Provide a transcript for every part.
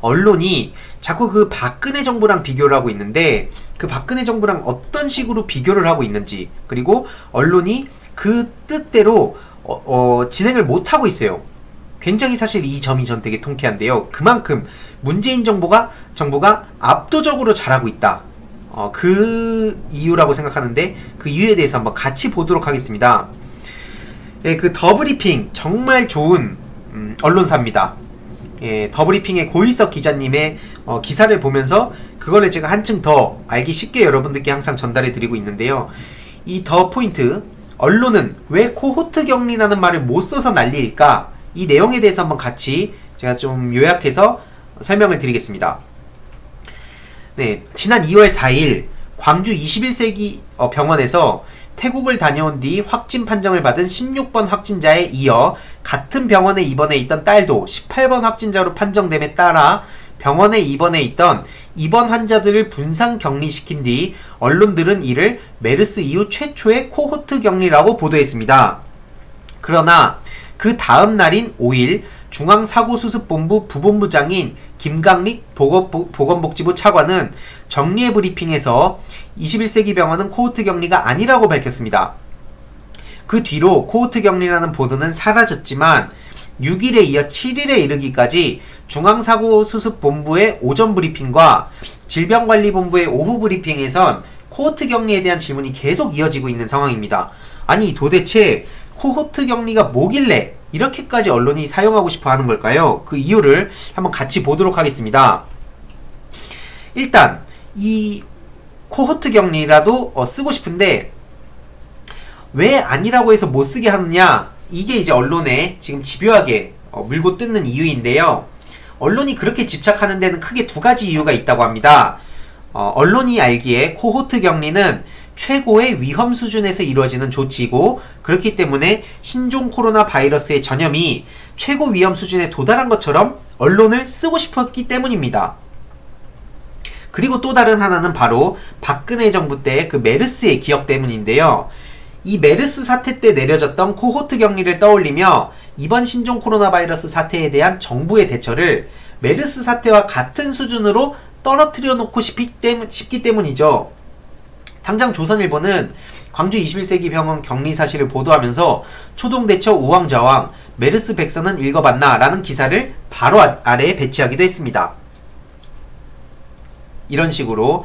언론이 자꾸 그 박근혜 정부랑 비교를 하고 있는데 그 박근혜 정부랑 어떤 식으로 비교를 하고 있는지 그리고 언론이 그 뜻대로 어, 어, 진행을 못 하고 있어요. 굉장히 사실 이 점이 전 되게 통쾌한데요. 그만큼 문재인 정부가 정부가 압도적으로 잘하고 있다. 어, 그 이유라고 생각하는데 그 이유에 대해서 한번 같이 보도록 하겠습니다. 예, 그 더브리핑 정말 좋은 음, 언론사입니다. 예, 더브리핑의 고일석 기자님의 어, 기사를 보면서 그거를 제가 한층 더 알기 쉽게 여러분들께 항상 전달해 드리고 있는데요. 이 더 포인트 언론은 왜 코호트 격리라는 말을 못 써서 난리일까? 이 내용에 대해서 한번 같이 제가 좀 요약해서 설명을 드리겠습니다. 네, 지난 2월 4일 광주 21세기 어, 병원에서 태국을 다녀온 뒤 확진 판정을 받은 16번 확진자에 이어 같은 병원에 입원해 있던 딸도 18번 확진자로 판정됨에 따라 병원에 입원해 있던 입원 환자들을 분산 격리시킨 뒤 언론들은 이를 메르스 이후 최초의 코호트 격리라고 보도했습니다. 그러나 그 다음 날인 5일 중앙사고수습본부 부본부장인 김강릭 보건- 보건복지부 차관은 정리의 브리핑에서 21세기 병원은 코호트 격리가 아니라고 밝혔습니다. 그 뒤로 코호트 격리라는 보도는 사라졌지만 6일에 이어 7일에 이르기까지 중앙사고수습본부의 오전 브리핑과 질병관리본부의 오후 브리핑에선 코호트 격리에 대한 질문이 계속 이어지고 있는 상황입니다. 아니 도대체 코호트 격리가 뭐길래 이렇게까지 언론이 사용하고 싶어 하는 걸까요? 그 이유를 한번 같이 보도록 하겠습니다. 일단 이 코호트 격리라도 어, 쓰고 싶은데 왜 아니라고 해서 못 쓰게 하느냐 이게 이제 언론에 지금 집요하게 어, 물고 뜯는 이유인데요. 언론이 그렇게 집착하는 데는 크게 두 가지 이유가 있다고 합니다. 어, 언론이 알기에 코호트 격리는 최고의 위험 수준에서 이루어지는 조치이고 그렇기 때문에 신종 코로나 바이러스의 전염이 최고 위험 수준에 도달한 것처럼 언론을 쓰고 싶었기 때문입니다. 그리고 또 다른 하나는 바로 박근혜 정부 때 그 메르스의 기억 때문인데요. 이 메르스 사태 때 내려졌던 코호트 격리를 떠올리며 이번 신종 코로나 바이러스 사태에 대한 정부의 대처를 메르스 사태와 같은 수준으로 떨어뜨려 놓고 싶기, 때문, 싶기 때문이죠. 당장 조선일보는 광주 21세기 병원 격리 사실을 보도하면서 초동대처 우왕좌왕 메르스 백서는 읽어봤나 라는 기사를 바로 아- 아래에 배치하기도 했습니다. 이런 식으로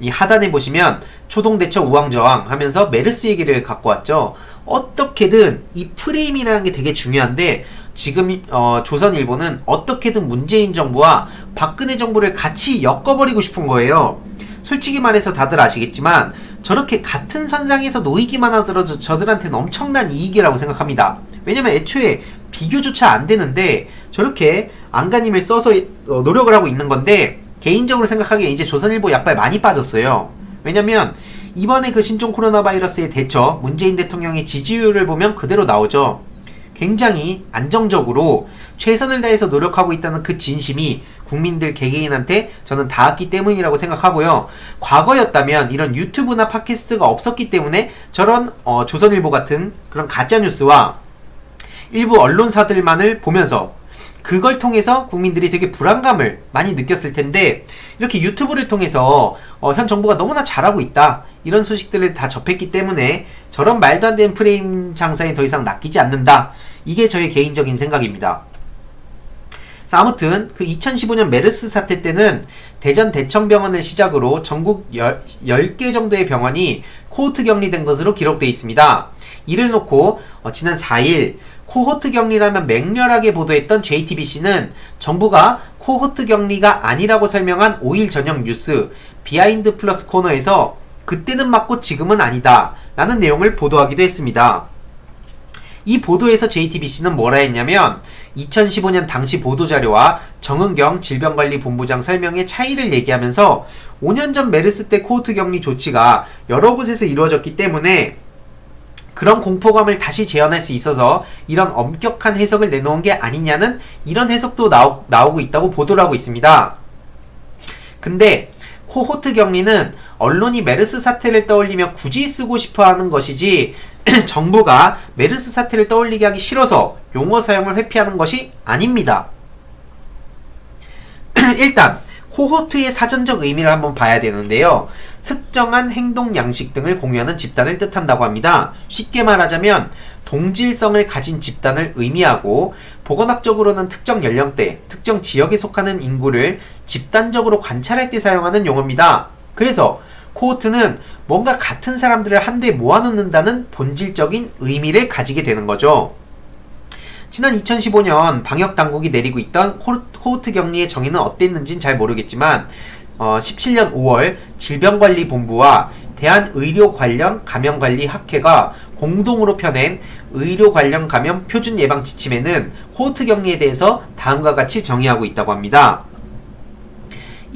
이 하단에 보시면 초동대처 우왕좌왕 하면서 메르스 얘기를 갖고 왔죠. 어떻게든 이 프레임이라는 게 되게 중요한데 지금 어, 조선일보는 어떻게든 문재인 정부와 박근혜 정부를 같이 엮어버리고 싶은 거예요. 솔직히 말해서 다들 아시겠지만 저렇게 같은 선상에서 놓이기만 하더라도 저들한테는 엄청난 이익이라고 생각합니다. 왜냐면 애초에 비교조차 안 되는데 저렇게 안간힘을 써서 어, 노력을 하고 있는 건데 개인적으로 생각하기에 이제 조선일보 약발 많이 빠졌어요. 왜냐면 이번에 그 신종 코로나 바이러스의 대처 문재인 대통령의 지지율을 보면 그대로 나오죠. 굉장히 안정적으로 최선을 다해서 노력하고 있다는 그 진심이 국민들 개개인한테 저는 닿았기 때문이라고 생각하고요. 과거였다면 이런 유튜브나 팟캐스트가 없었기 때문에 저런 어, 조선일보 같은 그런 가짜 뉴스와 일부 언론사들만을 보면서 그걸 통해서 국민들이 되게 불안감을 많이 느꼈을 텐데 이렇게 유튜브를 통해서 어, 현 정부가 너무나 잘하고 있다 이런 소식들을 다 접했기 때문에 저런 말도 안 되는 프레임 장사에 더 이상 낚이지 않는다 이게 저의 개인적인 생각입니다. 아무튼 그 2015년 메르스 사태 때는 대전 대청병원을 시작으로 전국 10, 개 정도의 병원이 코호트 격리된 것으로 기록되어 있습니다. 이를 놓고 어, 지난 4일 코호트 격리라면 맹렬하게 보도했던 JTBC는 정부가 코호트 격리가 아니라고 설명한 5일 저녁 뉴스 비하인드 플러스 코너에서 그때는 맞고 지금은 아니다 라는 내용을 보도하기도 했습니다. 이 보도에서 JTBC는 뭐라 했냐면 2015년 당시 보도자료와 정은경 질병관리본부장 설명의 차이를 얘기하면서 5년 전 메르스 때 코호트 격리 조치가 여러 곳에서 이루어졌기 때문에 그런 공포감을 다시 재현할 수 있어서 이런 엄격한 해석을 내놓은 게 아니냐는 이런 해석도 나오, 나오고 있다고 보도를 하고 있습니다. 근데 코호트 격리는 언론이 메르스 사태를 떠올리며 굳이 쓰고 싶어 하는 것이지 정부가 메르스 사태를 떠올리게 하기 싫어서 용어 사용을 회피하는 것이 아닙니다. 일단 코호트의 사전적 의미를 한번 봐야 되는데요. 특정한 행동 양식 등을 공유하는 집단을 뜻한다고 합니다. 쉽게 말하자면 동질성을 가진 집단을 의미하고 보건학적으로는 특정 연령대, 특정 지역에 속하는 인구를 집단적으로 관찰할 때 사용하는 용어입니다. 그래서 코호트는 뭔가 같은 사람들을 한데 모아놓는다는 본질적인 의미를 가지게 되는 거죠. 지난 2015년 방역 당국이 내리고 있던 코- 코호트 격리의 정의는 어땠는지는 잘 모르겠지만 어, 17년 5월 질병관리본부와 대한의료 관련 감염관리 학회가 공동으로 펴낸 의료 관련 감염 표준 예방 지침에는 코호트 격리에 대해서 다음과 같이 정의하고 있다고 합니다.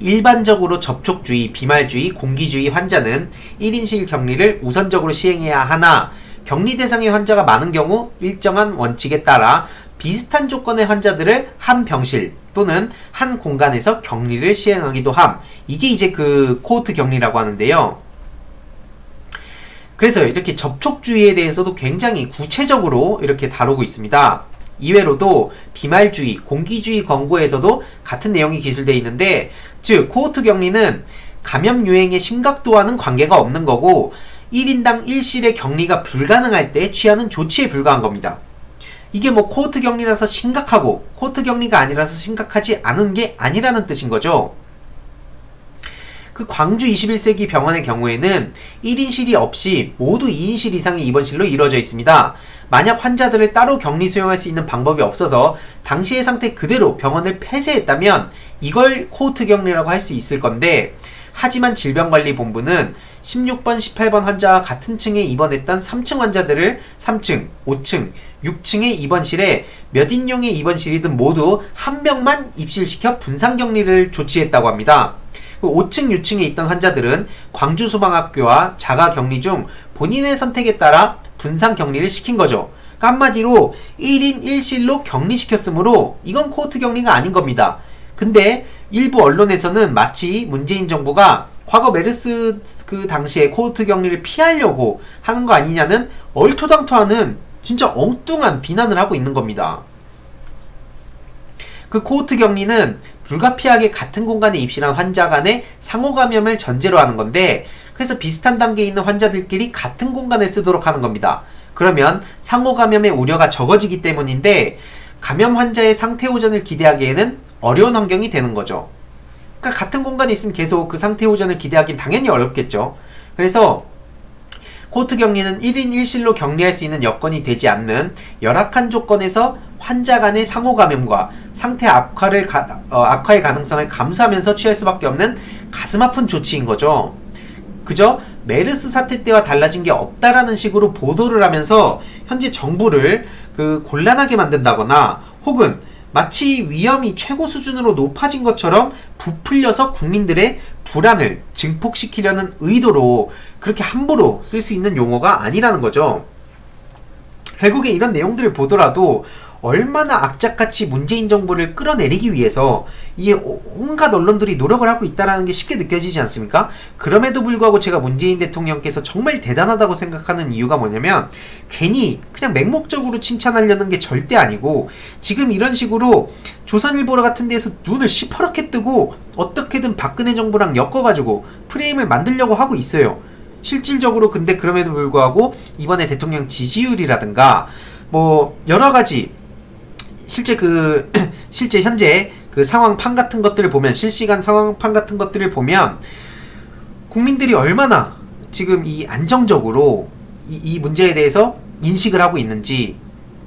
일반적으로 접촉주의, 비말주의, 공기주의 환자는 1인실 격리를 우선적으로 시행해야 하나 격리 대상의 환자가 많은 경우 일정한 원칙에 따라 비슷한 조건의 환자들을 한 병실 또는 한 공간에서 격리를 시행하기도 함. 이게 이제 그 코호트 격리라고 하는데요. 그래서 이렇게 접촉주의에 대해서도 굉장히 구체적으로 이렇게 다루고 있습니다. 이외로도 비말주의, 공기주의 권고에서도 같은 내용이 기술되어 있는데, 즉, 코호트 격리는 감염 유행의 심각도와는 관계가 없는 거고, 1인당 1실의 격리가 불가능할 때 취하는 조치에 불과한 겁니다. 이게 뭐 코호트 격리라서 심각하고, 코호트 격리가 아니라서 심각하지 않은 게 아니라는 뜻인 거죠. 그 광주 21세기 병원의 경우에는 1인실이 없이 모두 2인실 이상의 입원실로 이루어져 있습니다. 만약 환자들을 따로 격리 수용할 수 있는 방법이 없어서 당시의 상태 그대로 병원을 폐쇄했다면 이걸 코호트 격리라고 할 수 있을 건데 하지만 질병관리본부는 16번, 18번 환자와 같은 층에 입원했던 3층 환자들을 3층, 5층, 6층의 입원실에 몇 인용의 입원실이든 모두 한 명만 입실시켜 분산격리를 조치했다고 합니다. 5층, 6층에 있던 환자들은 광주소방학교와 자가격리 중 본인의 선택에 따라 분산 격리를 시킨 거죠. 그러니까 한마디로 1인 1실로 격리시켰으므로 이건 코호트 격리가 아닌 겁니다. 근데 일부 언론에서는 마치 문재인 정부가 과거 메르스 그 당시에 코호트 격리를 피하려고 하는 거 아니냐는 얼토당토하는 진짜 엉뚱한 비난을 하고 있는 겁니다. 그 코호트 격리는 불가피하게 같은 공간에 입실한 환자 간의 상호 감염을 전제로 하는 건데 그래서 비슷한 단계에 있는 환자들끼리 같은 공간을 쓰도록 하는 겁니다. 그러면 상호 감염의 우려가 적어지기 때문인데 감염 환자의 상태 호전을 기대하기에는 어려운 환경이 되는 거죠. 그러니까 같은 공간에 있으면 계속 그 상태 호전을 기대하기는 당연히 어렵겠죠. 그래서 코트 격리는 1인 1실로 격리할 수 있는 여건이 되지 않는 열악한 조건에서 환자 간의 상호 감염과 상태 악화를 가- 어, 악화의 가능성을 감수하면서 취할 수밖에 없는 가슴 아픈 조치인 거죠. 그저 메르스 사태 때와 달라진 게 없다라는 식으로 보도를 하면서 현재 정부를 그 곤란하게 만든다거나 혹은 마치 위험이 최고 수준으로 높아진 것처럼 부풀려서 국민들의 불안을 증폭시키려는 의도로 그렇게 함부로 쓸 수 있는 용어가 아니라는 거죠. 결국에 이런 내용들을 보더라도 얼마나 악착같이 문재인 정부를 끌어내리기 위해서 이 온갖 언론들이 노력을 하고 있다라는 게 쉽게 느껴지지 않습니까? 그럼에도 불구하고 제가 문재인 대통령께서 정말 대단하다고 생각하는 이유가 뭐냐면 괜히 그냥 맹목적으로 칭찬하려는 게 절대 아니고 지금 이런 식으로 조선일보 같은 데에서 눈을 시퍼렇게 뜨고 어떻게든 박근혜 정부랑 엮어가지고 프레임을 만들려고 하고 있어요. 실질적으로 근데 그럼에도 불구하고 이번에 대통령 지지율이라든가 뭐 여러 가지 실제 그 실제 현재 그 상황판 같은 것들을 보면 실시간 상황판 같은 것들을 보면 국민들이 얼마나 지금 이 안정적으로 이, 이 문제에 대해서 인식을 하고 있는지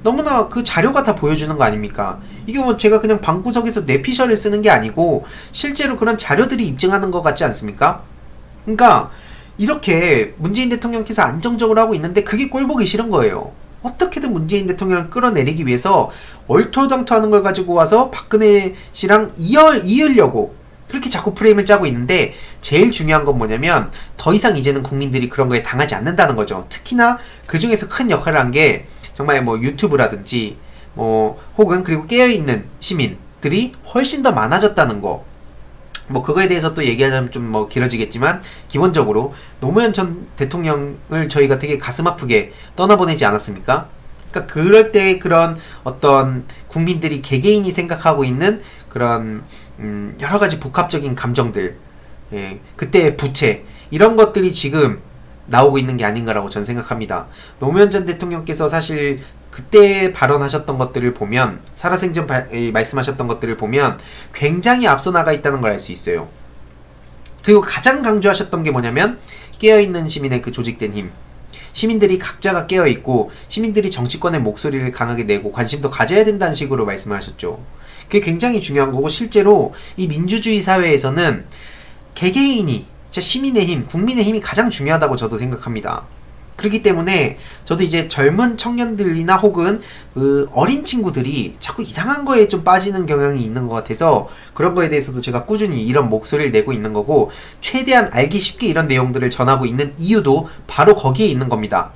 너무나 그 자료가 다 보여주는 거 아닙니까? 이게 뭐 제가 그냥 방구석에서 뇌피셜을 쓰는 게 아니고 실제로 그런 자료들이 입증하는 것 같지 않습니까? 그러니까 이렇게 문재인 대통령께서 안정적으로 하고 있는데 그게 꼴보기 싫은 거예요. 어떻게든 문재인 대통령을 끌어내리기 위해서 얼토당토하는 걸 가지고 와서 박근혜 씨랑 이어, 이으려고 그렇게 자꾸 프레임을 짜고 있는데 제일 중요한 건 뭐냐면 더 이상 이제는 국민들이 그런 거에 당하지 않는다는 거죠. 특히나 그 중에서 큰 역할을 한 게 정말 뭐 유튜브라든지 뭐 혹은 그리고 깨어있는 시민들이 훨씬 더 많아졌다는 거. 뭐 그거에 대해서 또 얘기하자면 좀 뭐 길어지겠지만 기본적으로 노무현 전 대통령을 저희가 되게 가슴 아프게 떠나보내지 않았습니까? 그러니까 그럴 때 그런 어떤 국민들이 개개인이 생각하고 있는 그런 음, 여러 가지 복합적인 감정들, 예, 그때의 부채 이런 것들이 지금 나오고 있는 게 아닌가라고 저는 생각합니다. 노무현 전 대통령께서 사실 그때 발언하셨던 것들을 보면 살아생전 발- 에, 말씀하셨던 것들을 보면 굉장히 앞서 나가 있다는 걸 알 수 있어요. 그리고 가장 강조하셨던 게 뭐냐면 깨어있는 시민의 그 조직된 힘. 시민들이 각자가 깨어있고 시민들이 정치권의 목소리를 강하게 내고 관심도 가져야 된다는 식으로 말씀하셨죠. 그게 굉장히 중요한 거고 실제로 이 민주주의 사회에서는 개개인이 시민의 힘, 국민의 힘이 가장 중요하다고 저도 생각합니다. 그렇기 때문에 저도 이제 젊은 청년들이나 혹은 그 어린 친구들이 자꾸 이상한 거에 좀 빠지는 경향이 있는 것 같아서 그런 거에 대해서도 제가 꾸준히 이런 목소리를 내고 있는 거고 최대한 알기 쉽게 이런 내용들을 전하고 있는 이유도 바로 거기에 있는 겁니다.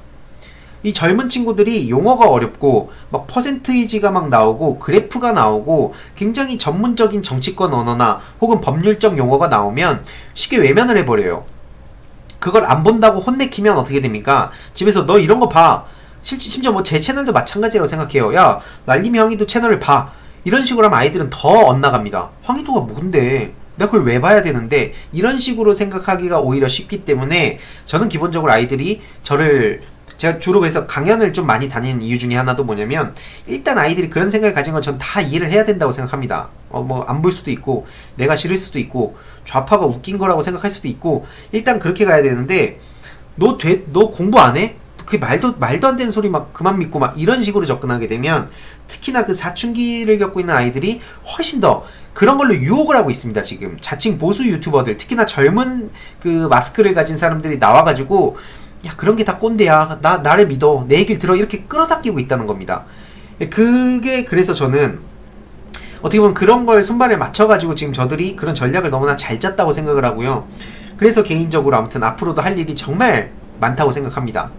이 젊은 친구들이 용어가 어렵고 막 퍼센트이지가 막 나오고 그래프가 나오고 굉장히 전문적인 정치권 언어나 혹은 법률적 용어가 나오면 쉽게 외면을 해버려요. 그걸 안 본다고 혼내키면 어떻게 됩니까? 집에서 너 이런 거 봐. 실, 심지어 뭐 제 채널도 마찬가지라고 생각해요. 야, 날림이 형이도 채널을 봐. 이런 식으로 하면 아이들은 더 엇나갑니다. 황희도가 뭔데? 내가 그걸 왜 봐야 되는데? 이런 식으로 생각하기가 오히려 쉽기 때문에 저는 기본적으로 아이들이 저를 제가 주로 그래서 강연을 좀 많이 다니는 이유 중에 하나도 뭐냐면 일단 아이들이 그런 생각을 가진 건 전 다 이해를 해야 된다고 생각합니다. 어 뭐 안 볼 수도 있고 내가 싫을 수도 있고 좌파가 웃긴 거라고 생각할 수도 있고 일단 그렇게 가야 되는데 너 돼? 너 공부 안 해? 그 말도 말도 안 되는 소리 막 그만 믿고 막 이런 식으로 접근하게 되면 특히나 그 사춘기를 겪고 있는 아이들이 훨씬 더 그런 걸로 유혹을 하고 있습니다 지금 자칭 보수 유튜버들 특히나 젊은 그 마스크를 가진 사람들이 나와가지고 야 그런 게 다 꼰대야 나 나를 믿어 내 얘기를 들어 이렇게 끌어당기고 있다는 겁니다 그게 그래서 저는 어떻게 보면 그런 걸 손발에 맞춰가지고 지금 저들이 그런 전략을 너무나 잘 짰다고 생각을 하고요. 그래서 개인적으로 아무튼 앞으로도 할 일이 정말 많다고 생각합니다.